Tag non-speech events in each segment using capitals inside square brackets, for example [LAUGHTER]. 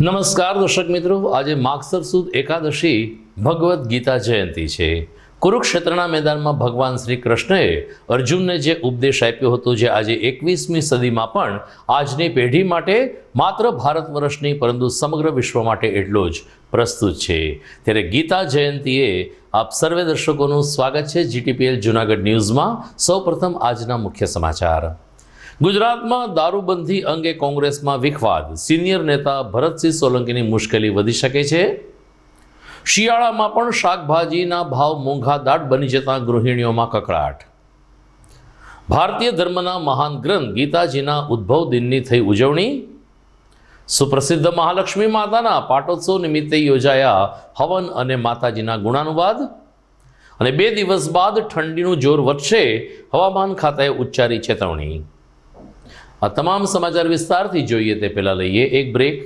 નમસ્કાર દર્શક મિત્રો, આજે માગસર સુદ એકાદશી ભગવદ્ ગીતા જયંતિ છે. કુરુક્ષેત્રના મેદાનમાં ભગવાન શ્રી કૃષ્ણએ અર્જુનને જે ઉપદેશ આપ્યો હતો જે આજે એકવીસમી સદીમાં પણ આજની પેઢી માટે માત્ર ભારત વર્ષની, પરંતુ સમગ્ર વિશ્વ માટે એટલો જ પ્રસ્તુત છે. ત્યારે ગીતા જયંતિએ આપ સર્વે દર્શકોનું સ્વાગત છે. જીટીપીએલ જુનાગઢ ન્યૂઝમાં સૌપ્રથમ આજના મુખ્ય સમાચાર. ગુજરાતમાં દારૂબંધી અંગે કોંગ્રેસમાં વિખવાદ. સિનિયર નેતા ભરતસિંહ સોલંકીની મુશ્કેલી વધી શકે છે. શિયાળામાં પણ શાકભાજીના ભાવ મોંઘા દાટ બની જતા ગૃહિણીઓમાં કકળાટ. ભારતીય ધર્મના મહાન ગ્રંથ ગીતાજીના ઉદ્ભવ દિનની થઈ ઉજવણી. સુપ્રસિદ્ધ મહાલક્ષ્મી માતાના પાટોત્સવ નિમિત્તે યોજાયા હવન અને માતાજીના ગુણાનુવાદ. અને બે દિવસ બાદ ઠંડીનું જોર વધશે. હવામાન ખાતાએ ઉચ્ચારી ચેતવણી. આ તમામ સમાચાર વિસ્તારથી જોઈએ તે પહેલાં લઈએ એક બ્રેક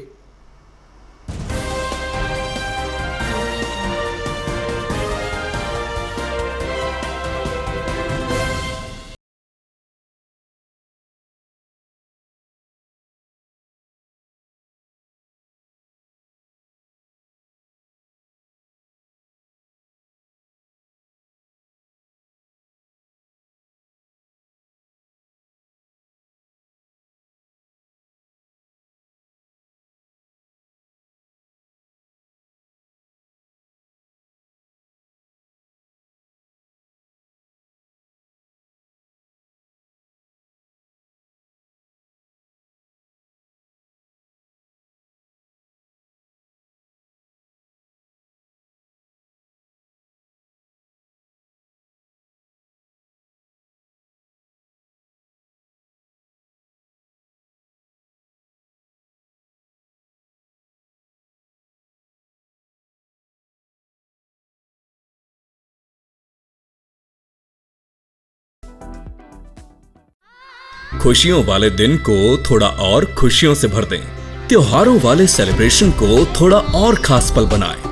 खुशियों वाले दिन को थोड़ा और खुशियों से भर दें। त्योहारों वाले सेलिब्रेशन को थोड़ा और खास पल बनाएँ।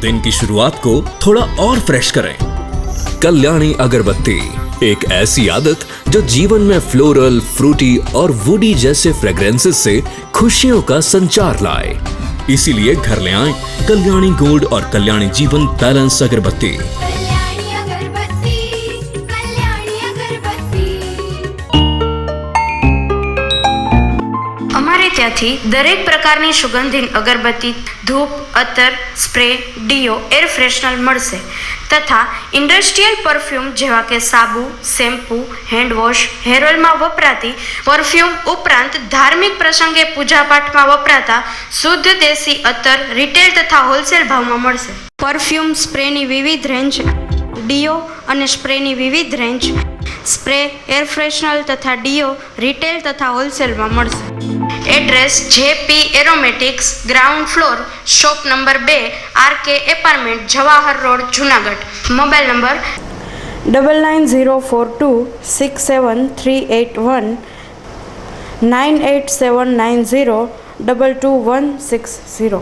दिन की शुरुआत को थोड़ा और फ्रेश करें। कल्याणी अगरबत्ती, एक ऐसी आदत जो जीवन में फ्लोरल फ्रूटी और वुडी जैसे फ्रेग्रेंसेस से खुशियों का संचार लाए। इसीलिए घर ले आए कल्याणी गोल्ड और कल्याणी जीवन बैलेंस अगरबत्ती। ત્યાંથી દરેક પ્રકારની સુગંધિત અગરબત્તી, ધૂપ અત્તર સ્પ્રે, ડીઓ, એર ફ્રેશનર મળશે તથા ઇન્ડસ્ટ્રીયલ પરફ્યુમ જેવા કે સાબુ, શેમ્પૂ હેન્ડવોશ હેર ઓઇલમાં વપરાતી પરફ્યુમ ઉપરાંત ધાર્મિક પ્રસંગે પૂજાપાઠમાં વપરાતા શુદ્ધ દેશી અત્તર રિટેલ તથા હોલસેલ ભાવમાં મળશે. પરફ્યુમ સ્પ્રેની વિવિધ રેન્જ, ડીઓ અને સ્પ્રેની વિવિધ રેન્જ, સ્પ્રે, એર ફ્રેશનર તથા ડીઓ રિટેલ તથા હોલસેલમાં મળશે. Address JP aromatics, ground floor, shop number બે, R K apartment, Jawahar road, Junagadh. Mobile number double nine zero four two six seven three eight one nine eight seven nine zero double two one six zero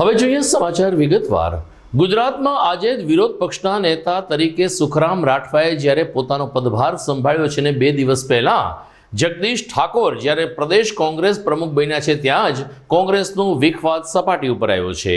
હવે જોઈએ સમાચાર વિગતવાર. ગુજરાતમાં આજે જ વિરોધ પક્ષના નેતા તરીકે સુખરામ રાઠવાએ જ્યારે પોતાનો પદભાર સંભાળ્યો છે ને બે દિવસ પહેલા જગદીશ ઠાકોર જ્યારે પ્રદેશ કોંગ્રેસ પ્રમુખ બન્યા છે ત્યાં જ કોંગ્રેસનો વિખવાદ સપાટી ઉપર આવ્યો છે.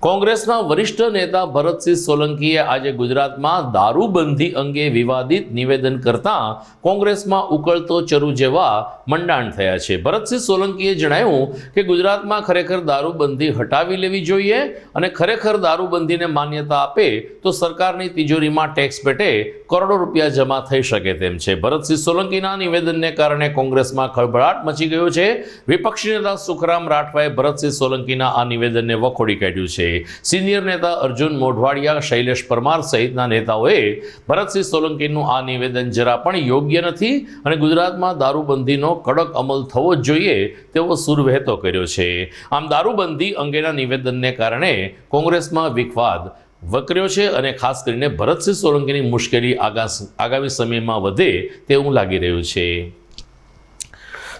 કોંગ્રેસના વરિષ્ઠ નેતા ભરતસિંહ સોલંકીએ આજે ગુજરાતમાં દારૂબંધી અંગે વિવાદિત નિવેદન કરતા કોંગ્રેસમાં ઉકળતો ચરુ જેવા મંડાણ થયા છે. ભરતસિંહ સોલંકીએ જણાવ્યું કે ગુજરાતમાં ખરેખર દારૂબંધી હટાવી લેવી જોઈએ અને ખરેખર દારૂબંધીને માન્યતા આપે તો સરકારની તિજોરીમાં ટેક્સ પેટે કરોડો રૂપિયા જમા થઈ શકે તેમ છે. ભરતસિંહ સોલંકીના નિવેદનને કારણે કોંગ્રેસમાં ખળભળાટ મચી ગયો છે. વિપક્ષી નેતા સુખરામ રાઠવાએ ભરતસિંહ સોલંકીના આ નિવેદનને વખોડી કાઢ્યું છે. સિનિયર નેતા અર્જુન મોઢવાડિયા, શૈલેષ પરમાર સહિતના નેતાઓએ ભરતસિંહ સોલંકીનું આ નિવેદન જરા પણ યોગ્ય નથી અને ગુજરાતમાં દારૂબંધીનો કડક અમલ થવો જ જોઈએ તેવો સુર વહેતો કર્યો છે. આમ દારૂબંધી અંગેના નિવેદનને કારણે કોંગ્રેસમાં વિખવાદ વકર્યો છે અને ખાસ કરીને ભરતસિંહ સોલંકીની મુશ્કેલી આગા આગામી સમયમાં વધે તેવું લાગી રહ્યું છે.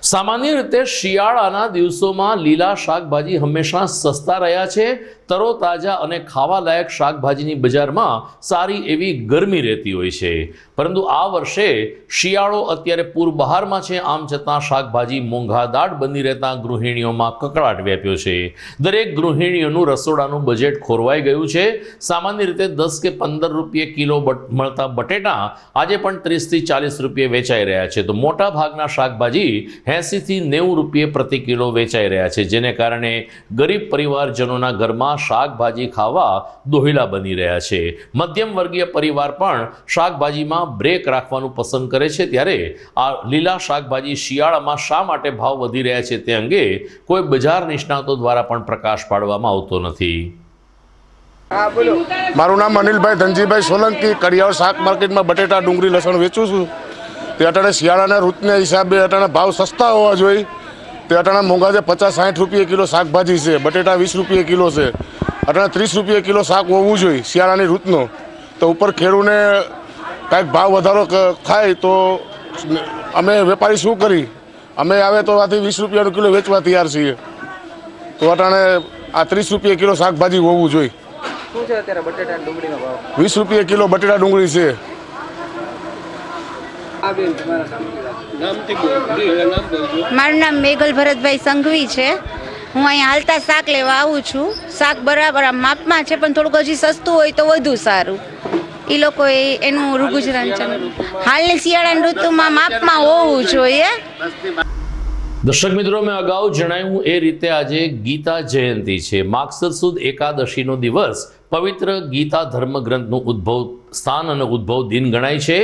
સામાન્ય રીતે શિયાળાના દિવસોમાં લીલા શાકભાજી હંમેશા સસ્તા રહ્યા છે. તરોતાજા અને ખાવાલાયક શાકભાજીની બજારમાં સારી એવી ગરમી રહેતી હોય છે. પરંતુ આ વર્ષે શિયાળો અત્યારે પૂર બહારમાં છે, આમ છતાં શાકભાજી મોંઘાદાટ બની રહેતા ગૃહિણીઓમાં કકળાટ વ્યાપ્યો છે. દરેક ગૃહિણીઓનું રસોડાનું બજેટ ખોરવાઈ ગયું છે. સામાન્ય રીતે દસ કે પંદર રૂપિયે કિલો મળતા બટેટા આજે પણ ત્રીસથી ચાલીસ રૂપિયે વેચાઈ રહ્યા છે. તો મોટા ભાગના શાકભાજી એંસીથી નેવું રૂપિયે પ્રતિ કિલો વેચાઈ રહ્યા છે, જેને કારણે ગરીબ પરિવારજનોના ઘરમાં શાકભાજી ખાવા દોહિલા બની રહ્યા છે. મધ્યમ વર્ગીય પરિવાર પણ શાકભાજીમાં બ્રેક રાખવાનું પસંદ કરે છે ત્યારે આ લીલા શાકભાજી શિયાળામાં શા માટે ભાવ વધી રહ્યા છે તે અંગે કોઈ બજાર નિષ્ણાતો દ્વારા પણ પ્રકાશ પાડવામાં આવતો નથી. મારું નામ અનિલભાઈ ધનજીભાઈ સોલંકી કડિયાળ શાક માર્કેટમાં બટેટા ડુંગળી લસણ વેચું છું. તે અટાણે શિયાળાના ઋતુના હિસાબે અટાણે ભાવ સસ્તા હોવા જોઈએ. તે અટાણે મોંઘા છે પચાસ સાઠ રૂપિયા કિલો શાકભાજી છે બટેટા વીસ રૂપિયા કિલો છે અટાણે ત્રીસ રૂપિયા કિલો શાક હોવું જોઈએ શિયાળાની ઋતુનો. તો ઉપર ખેડૂને કાંઈક ભાવ વધારો થાય તો અમે વેપારી શું કરી? અમે આવે તો આથી વીસ રૂપિયાનો કિલો વેચવા તૈયાર છીએ. તો અટાણે આ ત્રીસ રૂપિયા કિલો શાકભાજી હોવું જોઈએ. વીસ રૂપિયા કિલો બટેટા ડુંગળી છે. મારું નામ મેઘલ ભરતભાઈ સંઘવી છે. હું અહીં હાલતા શાક લેવા આવું છું. શાક બરાબર માપમાં છે પણ થોડુંક હજી સસ્તું હોય તો વધુ સારું. એ લોકોએ એનું રૂગુજરાન ચાલુ હાલની શિયાળાની ઋતુમાં માપમાં હોવું જોઈએ. દર્શક મિત્રો મેં અગાઉ જણાવ્યું એ રીતે આજે ગીતા જયંતિ છે. માગસર સુદ એકાદશીનો દિવસ પવિત્ર ગીતા ધર્મગ્રંથનું ઉદ્ભવ સ્થાન અને ઉદ્ભવ દિન ગણાય છે.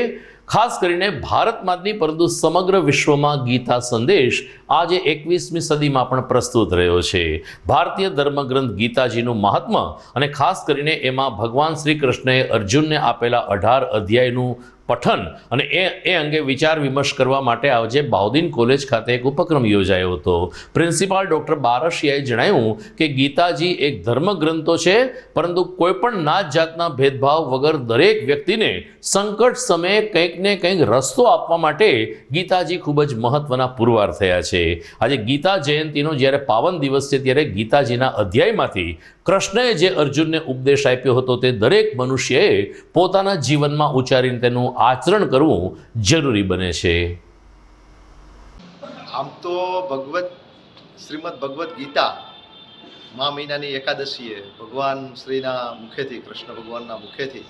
ખાસ કરીને ભારતમાં જ નહીં પરંતુ સમગ્ર વિશ્વમાં ગીતા સંદેશ આજે એકવીસમી સદીમાં પણ પ્રસ્તુત રહ્યો છે. ભારતીય ધર્મગ્રંથ ગીતાજીનું મહાત્મા અને ખાસ કરીને એમાં ભગવાન શ્રી કૃષ્ણએ અર્જુનને આપેલા અઢાર અધ્યાયનું પઠન અને એ એ અંગે વિચાર વિમર્શ કરવા માટે આજે બાઉદીન કોલેજ ખાતે એક ઉપક્રમ યોજાયો હતો. પ્રિન્સિપાલ ડૉક્ટર બારશિયાએ જણાવ્યું કે ગીતાજી એક ધર્મગ્રંથો છે, પરંતુ કોઈપણ નાત જાતના ભેદભાવ વગર દરેક વ્યક્તિને સંકટ સમયે કંઈક ને કંઈક રસ્તો આપવા માટે ગીતાજી ખૂબ જ મહત્વના પુરવાર થયા છે. આજે ગીતા જયંતિનો જ્યારે પાવન દિવસ છે, ત્યારે ગીતાજીના અધ્યાયમાંથી કૃષ્ણએ જે અર્જુનને ઉપદેશ આપ્યો હતો, તે દરેક મનુષ્યએ પોતાના જીવનમાં ઉચ્ચારીને તેનું આચરણ કરવું જરૂરી બને છે. આમ તો ભગવત, શ્રીમદ ભગવદ્ ગીતા મા મહિનાની એકાદશીએ ભગવાન શ્રીના મુખેથી, કૃષ્ણ ભગવાનના મુખેથી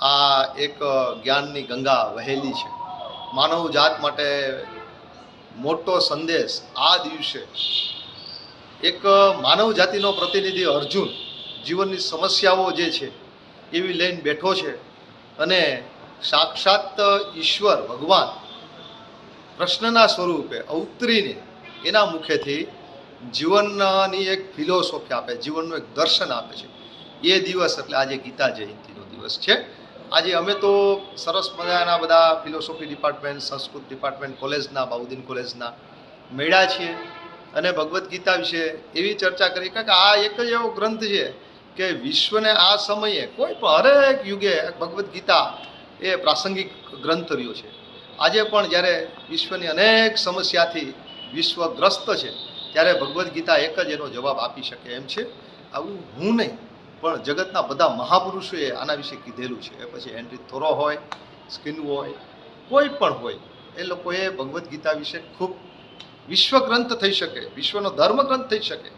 આ એક જ્ઞાનની ગંગા વહેલી છે. માનવ જાત માટે મોટો સંદેશ આ દિવસે એક માનવ જાતિનો પ્રતિનિધિ અર્જુન જીવનની સમસ્યાઓ જે છે એવી લઈને બેઠો છે અને સાક્ષાત ઈશ્વર, ભગવાન કૃષ્ણના સ્વરૂપે અવતરીને એના મુખેથી જીવનની એક ફિલોસોફી આપે, જીવનનું એક દર્શન આપે છે. એ દિવસ એટલે આજે ગીતા જયંતિનો દિવસ છે. આજે અમે તો સરસ મજાના બધા ફિલોસોફી ડિપાર્ટમેન્ટ સંસ્કૃત ડિપાર્ટમેન્ટ કોલેજના, બાઉદ્દીન કોલેજના મેળા છીએ. અને ભગવદ્ ગીતા વિશે એવી ચર્ચા કરી કે આ એક જ એવો ગ્રંથ છે કે વિશ્વને આ સમયે કોઈ પણ હરેક યુગે ભગવદ્ ગીતા એ પ્રાસંગિક ગ્રંથ રહ્યો છે. આજે પણ જ્યારે વિશ્વની અનેક સમસ્યાથી વિશ્વગ્રસ્ત છે, ત્યારે ભગવદ્ ગીતા એક જ એનો જવાબ આપી શકે એમ છે. આવું હું નહીં, પણ જગતના બધા મહાપુરુષોએ આના વિશે કીધેલું છે. પછી હેનરી થોરો હોય, સ્કિન હોય, કોઈ પણ હોય, એ લોકોએ ભગવદ્ ગીતા વિશે ખૂબ વિશ્વ ગ્રંથ થઈ શકે, વિશ્વનો ધર્મ ગ્રંથ થઈ શકે.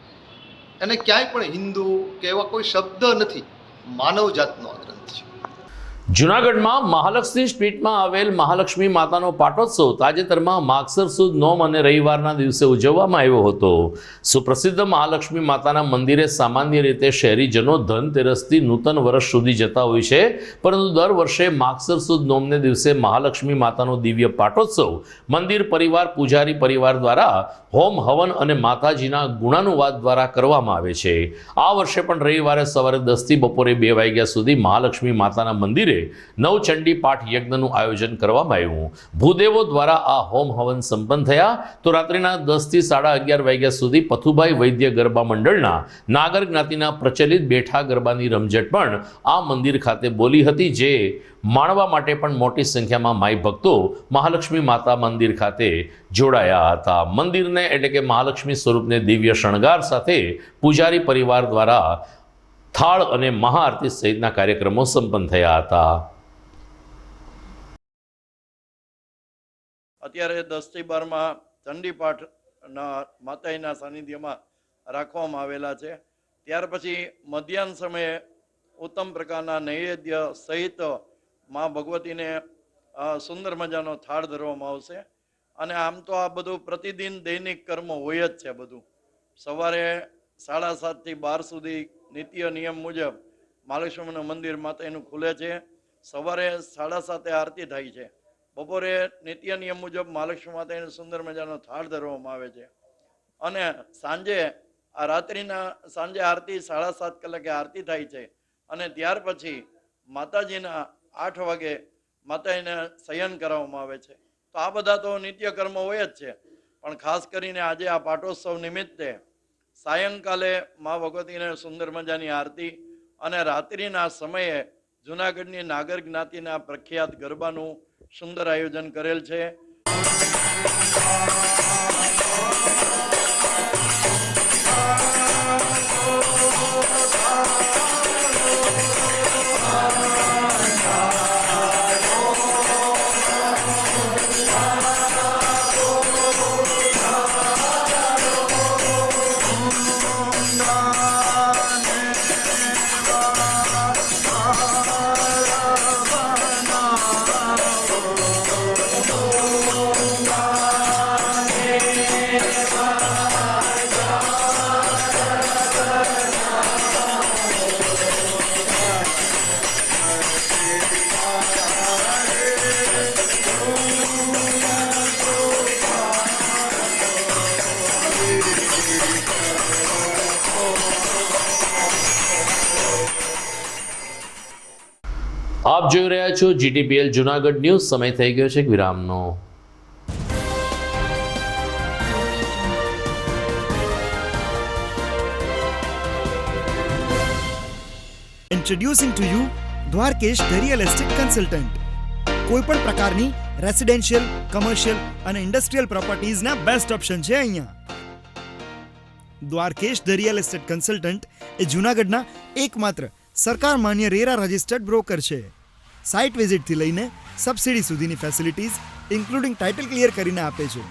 અને ક્યાંય પણ હિન્દુ કે એવા કોઈ શબ્દ નથી માનવ જાતનો ગ્રંથ છે. જુનાગઢમાં મહાલક્ષ્મી સ્ટ્રીટમાં આવેલ મહાલક્ષ્મી માતાનો પાટોત્સવ તાજેતરમાં માગસર સુદ નોમ અને રવિવારના દિવસે ઉજવવામાં આવ્યો હતો. સુપ્રસિદ્ધ મહાલક્ષ્મી માતાના મંદિરે સામાન્ય રીતે શહેરીજનો ધનતેરસથી નૂતન વર્ષ સુધી જતા હોય છે, પરંતુ દર વર્ષે માગસર સુદ નોમને દિવસે મહાલક્ષ્મી માતાનો દિવ્ય પાટોત્સવ મંદિર પરિવાર, પૂજારી પરિવાર દ્વારા હોમ, હવન અને માતાજીના ગુણાનુવાદ દ્વારા કરવામાં આવે છે. આ વર્ષે પણ રવિવારે સવારે દસથી બપોરે બે વાગ્યા સુધી મહાલક્ષ્મી માતાના મંદિરે નવચંડી પાઠ યજ્ઞનું આયોજન કરવામાં આવ્યું. ભૂદેવો દ્વારા આ હોમ હવન સંપન્ન થયા. તો રાત્રિના દસથી સાડા અગિયાર વાગ્યા સુધી પથુભાઈ વૈદ્ય ગરબા મંડળના નાગર જ્ઞાતિના પ્રચલિત બેઠા ગરબાની રમઝટ પણ આ મંદિર ખાતે બોલી હતી જે માણવા માટે પણ મોટી સંખ્યામાં માઈ ભક્તો મહાલક્ષ્મી માતા મંદિર ખાતે જોડાયા હતા. મંદિરને એટલે કે મહાલક્ષ્મી સ્વરૂપને દિવ્ય શણગાર સાથે પૂજારી પરિવાર દ્વારા થાળ અને મહાઆરતી સહિતના કાર્યક્રમો સંપન્ન થયા હતા. અત્યારે દસથી બારમાં ચંડીપાઠના માતાજીના સાનિધ્યમાં રાખવામાં આવેલા છે. ત્યાર પછી મધ્યાહન સમયે ઉત્તમ પ્રકારના નૈવેદ્ય સહિત મા ભગવતીને સુંદર મજાનો થાળ ધરવામાં આવશે. અને આમ તો આ બધું પ્રતિદિન દૈનિક કર્મ હોય જ છે બધું. સવારે સાડા સાતથી બાર સુધી નિત્ય નિયમ મુજબ મહાલક્ષ્મીનું મંદિર માતાજીનું ખુલે છે. સવારે સાડા સાતે આરતી થાય છે. બપોરે નિત્ય નિયમ મુજબ મહાલક્ષ્મી માતાજીનો સુંદર મજાનો થાળ ધરવામાં આવે છે. અને સાંજે, આ રાત્રિના સાંજે આરતી સાડા સાત કલાકે આરતી થાય છે. અને ત્યાર પછી માતાજીના આઠ વાગે માતાજીને શયન કરાવવામાં આવે છે. તો આ બધા તો નિત્ય કર્મ હોય જ છે. પણ ખાસ કરીને આજે આ પાટોત્સવ નિમિત્તે સાયંકાલે મા ભગવતીને સુંદર મજાની આરતી અને રાત્રિના સમયે જુનાગઢની નાગર જ્ઞાતિના પ્રખ્યાત ગરબાનું સુંદર આયોજન કરેલ છે. આપ જોઈ રહ્યા છો જીટીપીએલ જુનાગઢ ન્યૂઝ. સમય થઈ ગયો છે વિરામનો. Introducing to you Dwarkesh real estate consultant કોઈ પણ પ્રકારની રેસિડેન્શિયલ કમર્શિયલ અને ઇન્ડસ્ટ્રીયલ પ્રોપર્ટીઝના બેસ્ટ ઓપ્શન છે અહીંયા. Dwarkesh the real estate consultant એ જૂનાગઢના એકમાત્ર સરકાર માન્ય રેરા રજિસ્ટર્ડ બ્રોકર છે. સાઇટ વિઝિટથી લઈને સબસિડી સુધીની ફેસિલિટીઝ ઇન્ક્લુડિંગ ટાઇટલ ક્લિયર કરીને આપે છે.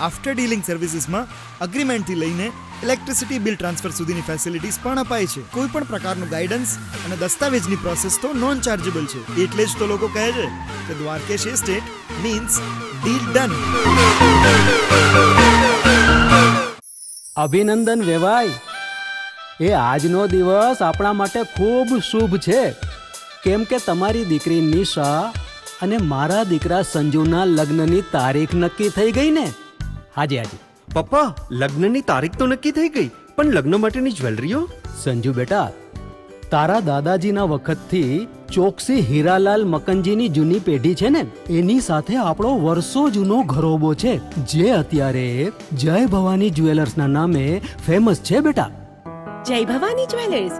આફ્ટર ડીલિંગ સર્વિસીસમાં અગ્રીમેન્ટથી લઈને ઇલેક્ટ્રિસિટી બિલ ટ્રાન્સફર સુધીની ફેસિલિટીઝ પણ અપાય છે. કોઈ પણ પ્રકારનું ગાઈડન્સ અને દસ્તાવેજની પ્રોસેસ તો નોન ચાર્જેબલ છે. એટલે જ તો લોકો કહે છે કે Dwarkesh estate means deal done અભિનંદન વેવાય એ આજનો દિવસ આપણા માટે ખૂબ શુભ છે. કેમ કે તમારી દીકરી નિશા અને મારા દીકરા સંજુના લગ્નની તારીખ નક્કી થઈ ગઈ ને? હાજી હાજી. પપ્પા લગ્નની તારીખ તો નક્કી થઈ ગઈ પણ લગ્ન માટેની જ્વેલરીઓ? સંજુ બેટા તારા દાદાજીના વખતથી ચોકસી હીરાલાલ મકનજીની જૂની પેઢી છે ને? એની સાથે આપણો વર્ષો જૂનો ઘરોબો છે. જે અત્યારે જય ભવાની જ્વેલર્સના નામે ફેમસ છે બેટા. જય ભવાની જ્વેલર્સ.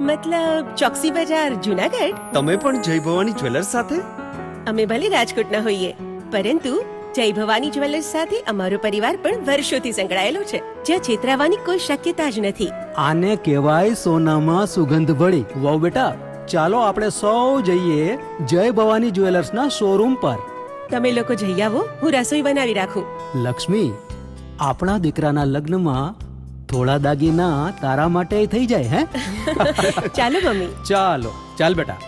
મતલબ ચોકસી બજાર જુનાગઢ? તમે પણ જય ભવાની જ્વેલર્સ સાથે? અમે ભલે રાજકોટના હોઈએ પરંતુ જય ભવાની જ્વેલર્સ સાથે અમારો પરિવાર પણ વર્ષોથી સંકળાયેલો છે. જ્યાં છેતરાવાની કોઈ શક્યતા જ નથી. આને કહેવાય સોનામાં સુગંધ ભળી વાવ બેટા ચાલો આપણે સૌ જઈએ જય ભવાની જ્વેલર્સના શોરૂમ પર. તમે લોકો જઈ આવો હું રસોઈ બનાવી રાખું. લક્ષ્મી આપણા દીકરાના લગ્નમાં થોડા દાગીના તારા માટે થઈ જાય હે? [LAUGHS] ચાલો મમ્મી. ચાલો ચાલ બેટા.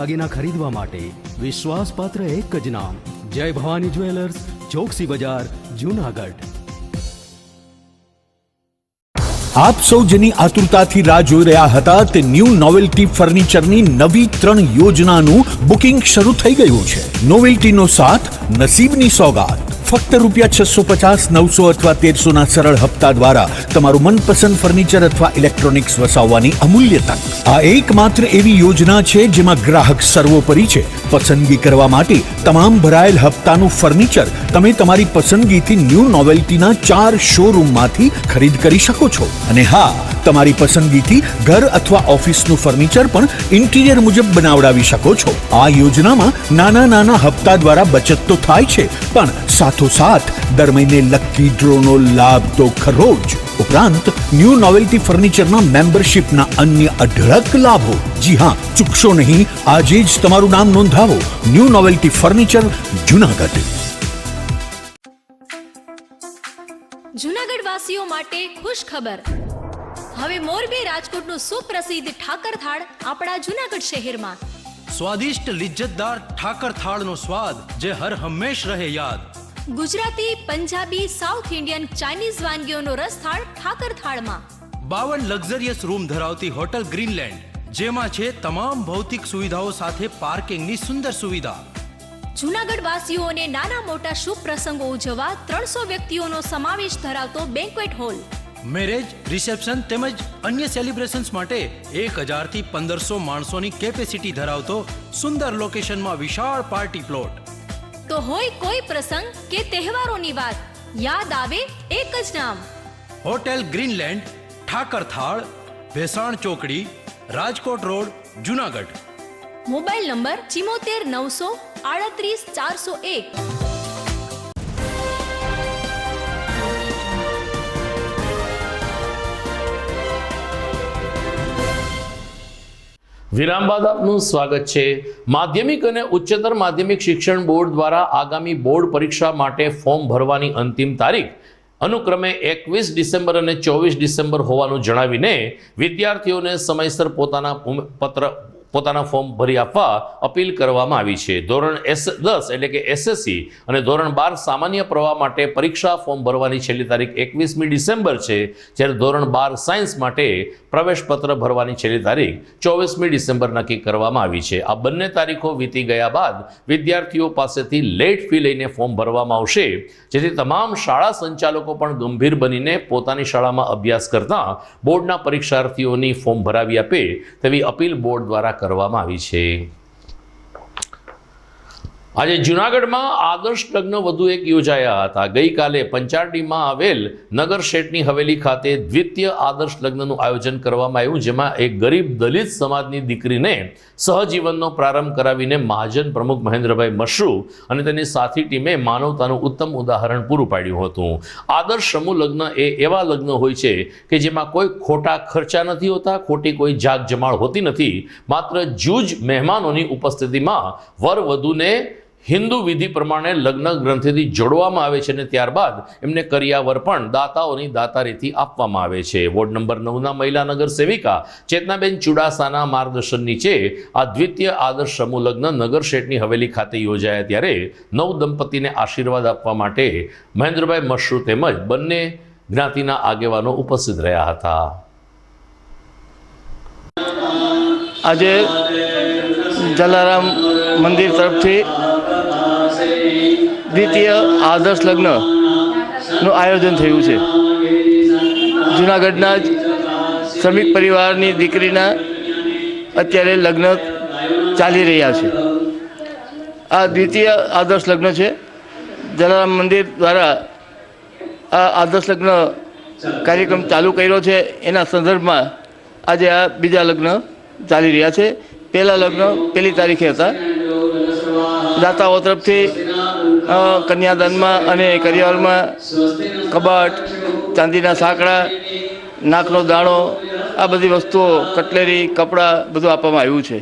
દાગીના ખરીદવા માટે વિશ્વાસપાત્ર એક જ નામ. જય ભવાની જ્વેલર્સ, ચોકસી બજાર, જુનાગઢ. આપ સૌ જેની આતુરતાથી રાહ જોઈ રહ્યા હતા તે ન્યૂ નોવેલ્ટી ફર્નિચરની નવી ત્રણ યોજનાનું બુકિંગ શરૂ થઈ ગયું છે. નોવેલ્ટીનો સાથ, નસીબની સોગાત. ફક્ત રૂપિયા છસો પચાસ, નવસો અથવા તેરસો ના સરળ હપ્તા દ્વારા તમારું મનપસંદ ફર્નિચર અથવા ઇલેક્ટ્રોનિક્સ વસાવવાની અમૂલ્ય તક. આ એકમાત્ર એવી યોજના છે જેમાં ગ્રાહક સર્વોપરી છે. પસંદગી કરવા માટે તમામ ભરાયેલ હપ્તાનું ફર્નિચર તમે તમારી પસંદગીથી ન્યૂ નોવેલ્ટીના ચાર શોરૂમમાંથી ખરીદ કરી શકો છો. અને હા, તમારી પસંદગીથી ઘર અથવા ઓફિસનું ફર્નિચર પણ ઇન્ટિરિયર મુજબ બનાવડાવી શકો છો. આ યોજનામાં નાના નાના હપ્તા દ્વારા બચત તો થાય છે, પણ સાથોસાથ દર મહિને લકી ડ્રોનો લાભ તો ખરો જ. ઉપરાંત ન્યૂ નોવેલ્ટી ફર્નિચરના મેમ્બરશિપના અન્ય અઢળક લાભો. જી હા ચૂકશો નહીં. આજે જ તમારું નામ નોંધાવો. New novelty furniture Junagadh. Junagadh વાસીઓ માટે ખુશ ખબર. હવે મોરબી રાજકોટનું સુપ્રસિદ્ધ ઠાકર થાળ આપણા જુનાગઢ શહેરમાં. સ્વાદિષ્ટ લિજ્જતદાર ઠાકર થાળનો સ્વાદ જે હર હંમેશ રહે યાદ. Gujarati Punjabi south Indian Chinese વાનગીઓનો રસથાળ ઠાકર થાળમાં બાવન લક્ઝરિયસ રૂમ ધરાવતી હોટલ ગ્રીનલેન્ડ જેમાં છે તમામ ભૌતિક સુવિધાઓ સાથે પાર્કિંગની સુંદર સુવિધા. જુનાગઢ વાસીઓને નાના મોટા શુભ પ્રસંગો ઉજવવા ત્રણસો વ્યક્તિઓનો સમાવેશ ધરાવતો બેન્ક્વેટ હોલ. મેરેજ રિસેપ્શન તેમજ અન્ય સેલિબ્રેશન્સ માટે એક હજારથી પંદરસો માણસોની કેપેસિટી ધરાવતો સુંદર લોકેશનમાં વિશાળ પાર્ટી પ્લોટ. તો હોય કોઈ પ્રસંગ કે તહેવારોની વાત. યાદ આવે એક જ નામ. હોટેલ ગ્રીનલેન્ડ ઠાકર થાળ ભેસાણ ચોકડી Rajkot road Junagadh. Mobile number ચિમોતેર નવસો આડત્રીસ ચારસો એક. વિરામ બાદ આપનું સ્વાગત છે. માધ્યમિક અને ઉચ્ચતર માધ્યમિક શિક્ષણ બોર્ડ દ્વારા આગામી બોર્ડ પરીક્ષા માટે ફોર્મ ભરવાની અંતિમ તારીખ અનુક્રમે એકવીસ ડિસેમ્બર અને ચોવીસ ડિસેમ્બર હોવાનું જણાવીને વિદ્યાર્થીઓને સમયસર પોતાના પત્ર પોતાના ફોર્મ ભરી આપવા અપીલ કરવામાં આવી છે. ધોરણ એસ દસ એટલે કે એસએસસી અને ધોરણ બાર સામાન્ય પ્રવાહ માટે પરીક્ષા ફોર્મ ભરવાની છેલ્લી તારીખ એકવીસમી ડિસેમ્બર છે. જ્યારે ધોરણ બાર સાયન્સ માટે પ્રવેશપત્ર ભરવાની છેલ્લી તારીખ ચોવીસમી ડિસેમ્બર નક્કી કરવામાં આવી છે. આ બંને તારીખો વીતી ગયા બાદ વિદ્યાર્થીઓ પાસેથી લેટ ફી લઈને ફોર્મ ભરવામાં આવશે. જેથી તમામ શાળા સંચાલકો પણ ગંભીર બનીને પોતાની શાળામાં અભ્યાસ કરતા બોર્ડના પરીક્ષાર્થીઓની ફોર્મ ભરાવી આપે તેવી અપીલ બોર્ડ દ્વારા કરવામાં આવી છે. આજે જુનાગઢમાં આદર્શ લગ્ન વધુ એક યોજાયા હતા. ગઈકાલે પંચારડીમાં આવેલ નગર શેઠની હવેલી ખાતે દ્વિતીય આદર્શ લગ્નનું આયોજન કરવામાં આવ્યું, જેમાં એક ગરીબ દલિત સમાજની દીકરીને સહજીવનનો પ્રારંભ કરાવીને મહાજન પ્રમુખ મહેન્દ્રભાઈ મશરૂ અને તેની સાથી ટીમે માનવતાનું ઉત્તમ ઉદાહરણ પૂરું પાડ્યું હતું. આદર્શ સમૂહ લગ્ન એ એવા લગ્ન હોય છે કે જેમાં કોઈ ખોટા ખર્ચા નથી હોતા, ખોટી કોઈ જાગ જમાળ હોતી નથી. માત્ર જૂજ મહેમાનોની ઉપસ્થિતિમાં વર વધુને હિન્દુ વિધિ પ્રમાણે લગ્ન ગ્રંથિથી જોડવામાં આવે છે અને ત્યારબાદ એમને કરિયાવર પણ દાતાઓની દાતારીથી આપવામાં આવે છે. વોર્ડ નંબર નવના મહિલા નગર સેવિકા ચેતનાબેન ચુડાસાના માર્ગદર્શન નીચે આ દ્વિતીય આદર્શ સમૂહ લગ્ન નગર શેઠની હવેલી ખાતે યોજાયા ત્યારે નવ દંપતીને આશીર્વાદ આપવા માટે મહેન્દ્રભાઈ મશરૂ તેમજ બંને જ્ઞાતિના આગેવાનો ઉપસ્થિત રહ્યા હતા. આજે જલારામ મંદિર તરફથી દ્વિતીય આદર્શ લગ્નનું આયોજન થયું છે. જૂનાગઢના જ શ્રમિક પરિવારની દીકરીના અત્યારે લગ્ન ચાલી રહ્યા છે. આ દ્વિતીય આદર્શ લગ્ન છે. જલારામ મંદિર દ્વારા આ આદર્શ લગ્ન કાર્યક્રમ ચાલુ કર્યો છે. એના સંદર્ભમાં આજે આ બીજા લગ્ન ચાલી રહ્યા છે. પહેલાં લગ્ન પહેલી તારીખે હતા. દાતાઓ તરફથી કન્યાદાનમાં અને કરિયાવરમાં કબાટ, ચાંદીના સાંકડા, નાકનો દાણો, આ બધી વસ્તુઓ, કટલેરી, કપડાં બધું આપવામાં આવ્યું છે.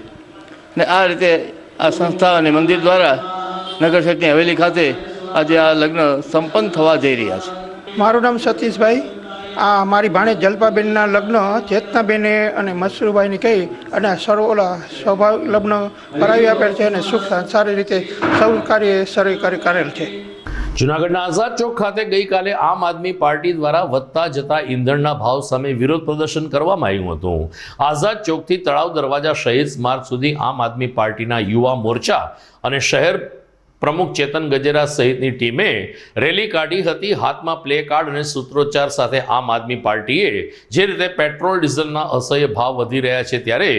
ને આ રીતે આ સંસ્થા અને મંદિર દ્વારા નગર શેઠની હવેલી ખાતે આજે આ લગ્ન સંપન્ન થવા જઈ રહ્યા છે. મારું નામ સતીશભાઈ. આ મારી ભાણે જલપાબેનના લગ્ન, ચેતનાબેને અને મસરૂભાઈને કહી અને સર્વ ઓલા સ્વાભાવિક લગ્ન કરાવી આપેલ છે અને સુખ સારી રીતે સૌ કાર્ય સરે કરેલ છે. જૂનાગઢના આઝાદ ચોક ખાતે ગઈકાલે આમ આદમી પાર્ટી દ્વારા વધતા જતા ઈંધણના ભાવ સામે વિરોધ પ્રદર્શન કરવામાં આવ્યું હતું. આઝાદ ચોકથી તળાવ દરવાજા શહીદ સ્મારક સુધી આમ આદમી પાર્ટીના યુવા મોરચા અને શહેર પ્રમુખ ચેતન ગજેરા સહિતની ટીમે રેલી કાઢી હતી. હાથમાં પ્લે કાર્ડ અને સૂત્રોચ્ચાર સાથે આમ આદમી પાર્ટીએ જે રીતે પેટ્રોલ, ડીઝલના અસહ્ય ભાવ વધી રહ્યા છે ત્યારે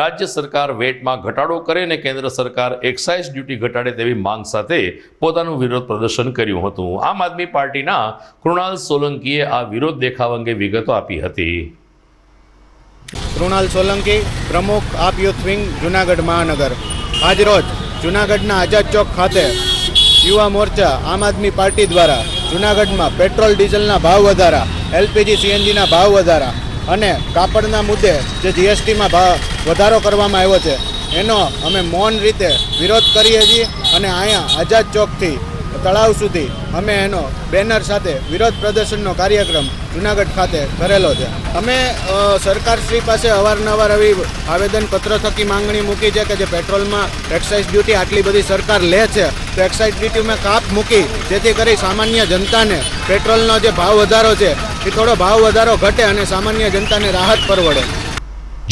રાજ્ય સરકાર વેટમાં ઘટાડો કરે અને કેન્દ્ર સરકાર એક્સાઇઝ ડ્યુટી ઘટાડે તેવી માંગ સાથે પોતાનું વિરોધ પ્રદર્શન કર્યું હતું. આમ આદમી પાર્ટીના કૃણાલ સોલંકીએ આ વિરોધ દેખાવ અંગે વિગતો આપી હતી. કૃણાલ સોલંકી પ્રમુખ આપ યુથ વિંગ જુનાગઢ મહાનગર. આજરોજ જુનાગઢના આઝાદ ચોક ખાતે યુવા મોરચા, આમ આદમી પાર્ટી દ્વારા જુનાગઢમાં પેટ્રોલ, ડીઝલના ભાવ વધારા, એલપીજી, સીએનજીના ભાવ વધારા અને કાપડના મુદ્દે જે જીએસટીમાં ભાવ વધારો કરવામાં આવ્યો છે, એનો અમે મૌન રીતે વિરોધ કરીએ છીએ અને અહીંયા આઝાદ ચોકથી તળાવ સુધી અમે એનો બેનર સાથે વિરોધ પ્રદર્શનનો કાર્યક્રમ જુનાગઢ ખાતે કરેલો છે. અમે સરકારશ્રી પાસે અવારનવાર આવી આવેદનપત્ર થકી માંગણી મૂકી છે કે જે પેટ્રોલમાં એક્સાઇઝ ડ્યુટી આટલી બધી સરકાર લે છે, તો એક્સાઇઝ ડ્યુટીમાં કાપ મૂકી જેથી કરી સામાન્ય જનતાને પેટ્રોલનો જે ભાવ વધારો છે, એ થોડો ભાવ વધારો ઘટે અને સામાન્ય જનતાને રાહત પરવડે.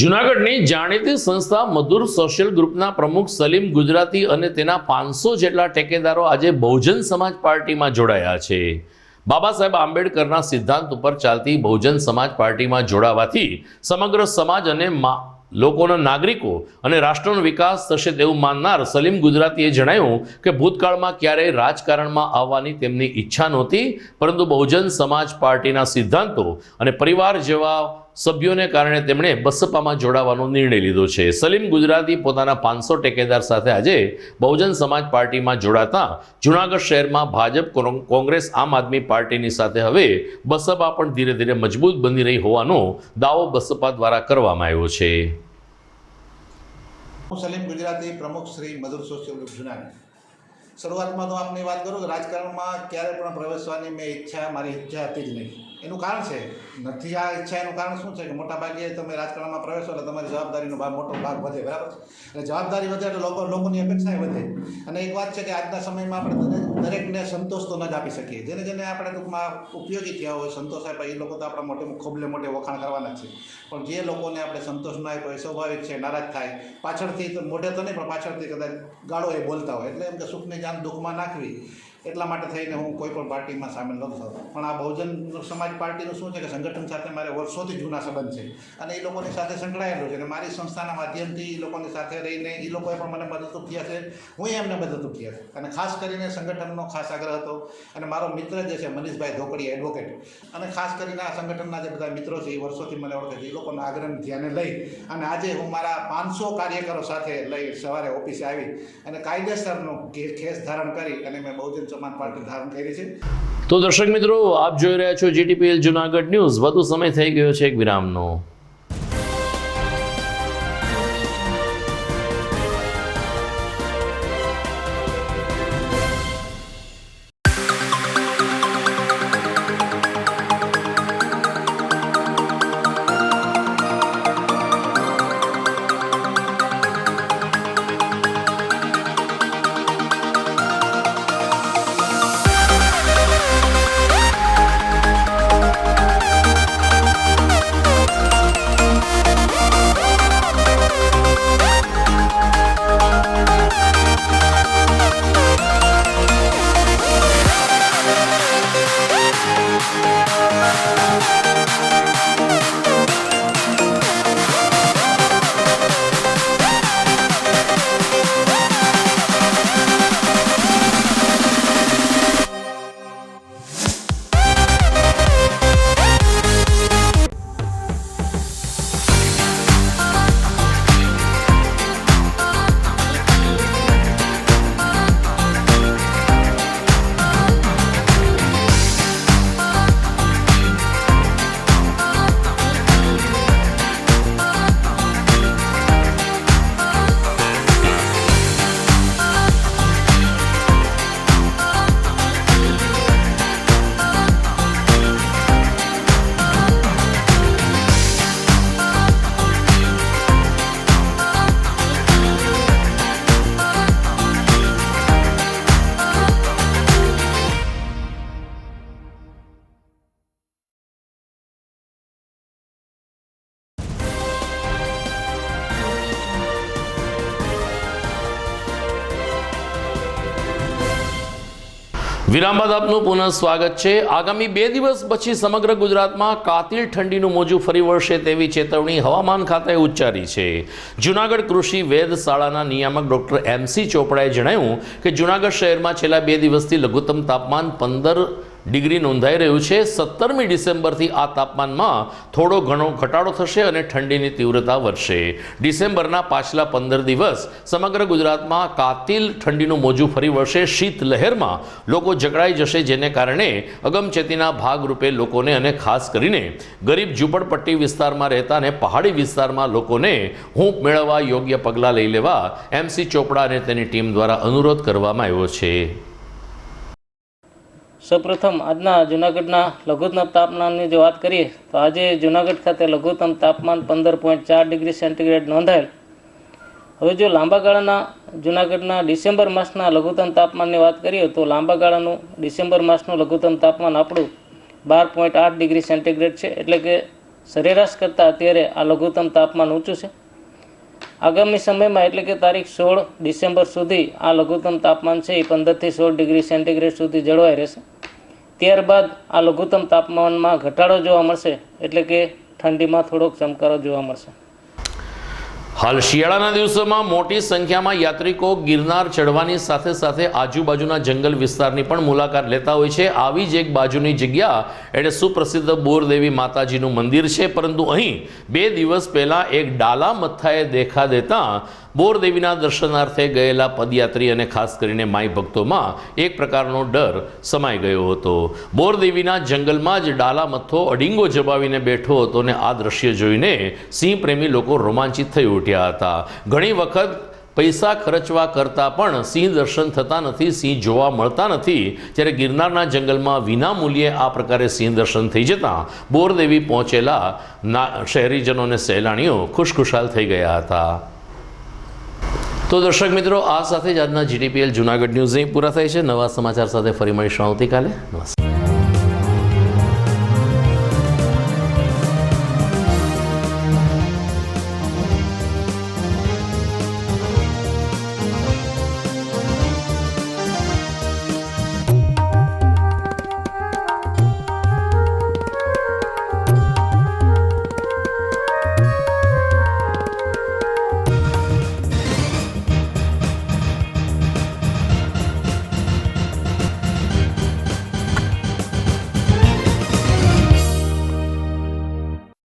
જૂનાગઢની જાણીતી સંસ્થા મધુર સોશિયલ ગ્રુપના પ્રમુખ સલીમ ગુજરાતી અને તેના પાંચસો જેટલા ટેકેદારો આજે બહુજન સમાજ પાર્ટીમાં જોડાયા છે. બાબા સાહેબ આંબેડકરના સિદ્ધાંત ઉપર ચાલતી બહુજન સમાજ પાર્ટીમાં જોડાવાથી સમગ્ર સમાજ અને લોકોના નાગરિકો અને રાષ્ટ્રનો વિકાસ થશે તેવું માનનાર સલીમ ગુજરાતીએ જણાવ્યું કે ભૂતકાળમાં ક્યારેય રાજકારણમાં આવવાની તેમની ઈચ્છા નહોતી, પરંતુ બહુજન સમાજ પાર્ટીના સિદ્ધાંતો અને પરિવાર જેવા સભ્યોને કારણે તેમણે બસપામાં જોડાવાનો નિર્ણય લીધો છે. સલીમ ગુજરાતી પોતાના પાંચસો ટેકેદાર સાથે આજે બહુજન સમાજ પાર્ટીમાં જોડાતા જૂનાગઢ શહેરમાં ભાજપ કોંગ- કોંગ્રેસ આમ આદમી પાર્ટીની સાથે હવે બસપા પણ ધીરે ધીરે મજબૂત બની રહી હોવાનો દાવો બસપા દ્વારા કરવામાં આવ્યો છે. હું સલીમ ગુજરાતી પ્રમુખ શ્રી મધુર સોશિયલ જુનાગઢ. શરૂઆતમાં તો આપની વાત કરું કે રાજકારણમાં ક્યારે પણ પ્રવેશવાની મેં ઈચ્છા, મારી ઈચ્છા હતી જ નહીં. એનું કારણ છે? નથી, આ ઈચ્છા એનું કારણ શું છે કે મોટા ભાગે તમે રાજકારણમાં પ્રવેશો એટલે તમારી જવાબદારીનો ભાગ મોટો ભાગ વધે, બરાબર? છે એટલે જવાબદારી વધે એટલે લોકો, લોકોની અપેક્ષાએ વધે. અને એક વાત છે કે આજના સમયમાં આપણે દરેક- દરેકને સંતોષ તો ન જ આપી શકીએ. જેને જેને આપણે ટૂંકમાં ઉપયોગી થયા હોય, સંતોષ આપ્યા, એ લોકો તો આપણા મોટે ખોબલે મોટે વખાણ કરવાના છે. પણ જે લોકોને આપણે સંતોષ ન આપ્યો એ સ્વાભાવિક છે, નારાજ થાય. પાછળથી મોઢે તો નહીં, પણ પાછળથી કદાચ ગાળો એ બોલતા હોય. એટલે એમ કે સુખની જાન દુઃખમાં નાખવી. એટલા માટે થઈને હું કોઈ પણ પાર્ટીમાં સામેલ નથી થતો. પણ આ બહુજન સમાજ પાર્ટીનું શું છે કે સંગઠન સાથે મારે વર્ષોથી જૂના સંબંધ છે. અને એ લોકોની સાથે સંકળાયેલો છે અને મારી સંસ્થાના માધ્યમથી એ લોકોની સાથે રહીને એ લોકોએ પણ મને મદદરૂપ થયા છે. હું એમને મદદરૂપ થયા છે. અને ખાસ કરીને સંગઠનનો ખાસ આગ્રહ હતો. અને મારો મિત્ર જે છે મનીષભાઈ ધોકડી એડવોકેટ અને ખાસ કરીને આ સંગઠનના જે બધા મિત્રો છે એ વર્ષોથી મને ઓળખે છે. એ લોકોના આગ્રહને ધ્યાને લઈ અને આજે હું મારા પાંચસો કાર્યકરો સાથે લઈ સવારે ઓફિસે આવી અને કાયદેસરનો ખેસ ધારણ કરી અને મેં બહુજન તો દર્શક મિત્રો, આપ જોઈ રહ્યા છો જીટીપીએલ જુનાગઢ ન્યૂઝ વધુ સમય થઈ ગયો છે એક વિરામનો. વિરામ બાદ આપનું પુનઃ સ્વાગત છે. આગામી બે દિવસ પછી સમગ્ર ગુજરાતમાં કાતિલ ઠંડીનું મોજું ફરી વળશે તેવી ચેતવણી હવામાન ખાતાએ ઉચ્ચારી છે. જૂનાગઢ કૃષિ વેધશાળાના નિયામક ડોક્ટર એમસી ચોપડાએ જણાવ્યું કે જૂનાગઢ શહેરમાં છેલ્લા બે દિવસથી લઘુત્તમ તાપમાન પંદર ડિગ્રી નોંધાઈ રહ્યું છે. સત્તરમી ડિસેમ્બરથી આ તાપમાનમાં થોડો ઘણો ઘટાડો થશે અને ઠંડીની તીવ્રતા વધશે. ડિસેમ્બરના પાછલા પંદર દિવસ સમગ્ર ગુજરાતમાં કાતિલ ઠંડીનું મોજું ફરી વળશે. શીત લહેરમાં લોકો જકડાઈ જશે, જેને કારણે અગમચેતીના ભાગરૂપે લોકોને અને ખાસ કરીને ગરીબ ઝૂંપડપટ્ટી વિસ્તારમાં રહેતા અને પહાડી વિસ્તારમાં લોકોને હૂંફ મેળવવા યોગ્ય પગલાં લઈ લેવા એમસી ચોપડા અને તેની ટીમ દ્વારા અનુરોધ કરવામાં આવ્યો છે. સૌપ્રથમ આજના જૂનાગઢના લઘુત્તમ તાપમાનની જો વાત કરીએ, તો આજે જૂનાગઢ ખાતે લઘુત્તમ તાપમાન પંદર પોઈન્ટ ચાર ડિગ્રી સેન્ટીગ્રેડ નોંધાયેલ. હવે જો લાંબા ગાળાના જૂનાગઢના ડિસેમ્બર માસના લઘુત્તમ તાપમાનની વાત કરીએ, તો લાંબા ગાળાનું ડિસેમ્બર માસનું લઘુત્તમ તાપમાન આપણું બાર પોઈન્ટ આઠ ડિગ્રી સેન્ટીગ્રેડ છે. એટલે કે સરેરાશ કરતાં અત્યારે આ લઘુત્તમ તાપમાન ઊંચું છે. આગામી સમયમાં એટલે કે તારીખ સોળ ડિસેમ્બર સુધી આ લઘુત્તમ તાપમાન છે એ પંદરથી સોળ ડિગ્રી સેન્ટીગ્રેડ સુધી જળવાઈ રહેશે. ત્યારબાદ આ લઘુત્તમ તાપમાનમાં ઘટાડો જોવા મળશે એટલે કે ઠંડીમાં થોડોક ચમકારો જોવા મળશે. હાલ શિયાળાના દિવસોમાં મોટી સંખ્યામાં યાત્રિકો ગિરનાર ચડવાની સાથે સાથે આજુબાજુના જંગલ વિસ્તારની પણ મુલાકાત લેતા હોય છે. આવી જ એક બાજુની જગ્યા એટલે સુપ્રસિદ્ધ બોરદેવી માતાજીનું મંદિર છે. પરંતુ અહીં બે દિવસ પહેલાં એક ડાલા મથ્થાએ દેખા દેતા બોરદેવીના દર્શનાર્થે ગયેલા પદયાત્રી અને ખાસ કરીને માઈ ભક્તોમાં એક પ્રકારનો ડર સમાઈ ગયો હતો. બોરદેવીના જંગલમાં જ ડાલા મથ્થો અડીંગો જબાવીને બેઠો હતો ને આ દ્રશ્ય જોઈને સિંહ પ્રેમી લોકો રોમાંચિત થઈ ઉઠ્યા હતા. ઘણી વખત પૈસા ખર્ચવા કરતાં પણ સિંહ દર્શન થતા નથી, સિંહ જોવા મળતા નથી. ત્યારે ગિરનારના જંગલમાં વિના મૂલ્યે આ પ્રકારે સિંહ દર્શન થઈ જતાં બોરદેવી પહોંચેલા શહેરીજનો અને સહેલાણીઓ ખુશખુશાલ થઈ ગયા હતા. તો દર્શક મિત્રો, આ સાથે જ આજના જીટીપીએલ જુનાગઢ ન્યૂઝ અહીં પૂરા થાય છે. નવા સમાચાર સાથે ફરી મળીશું આવતીકાલે. નમસ્કાર.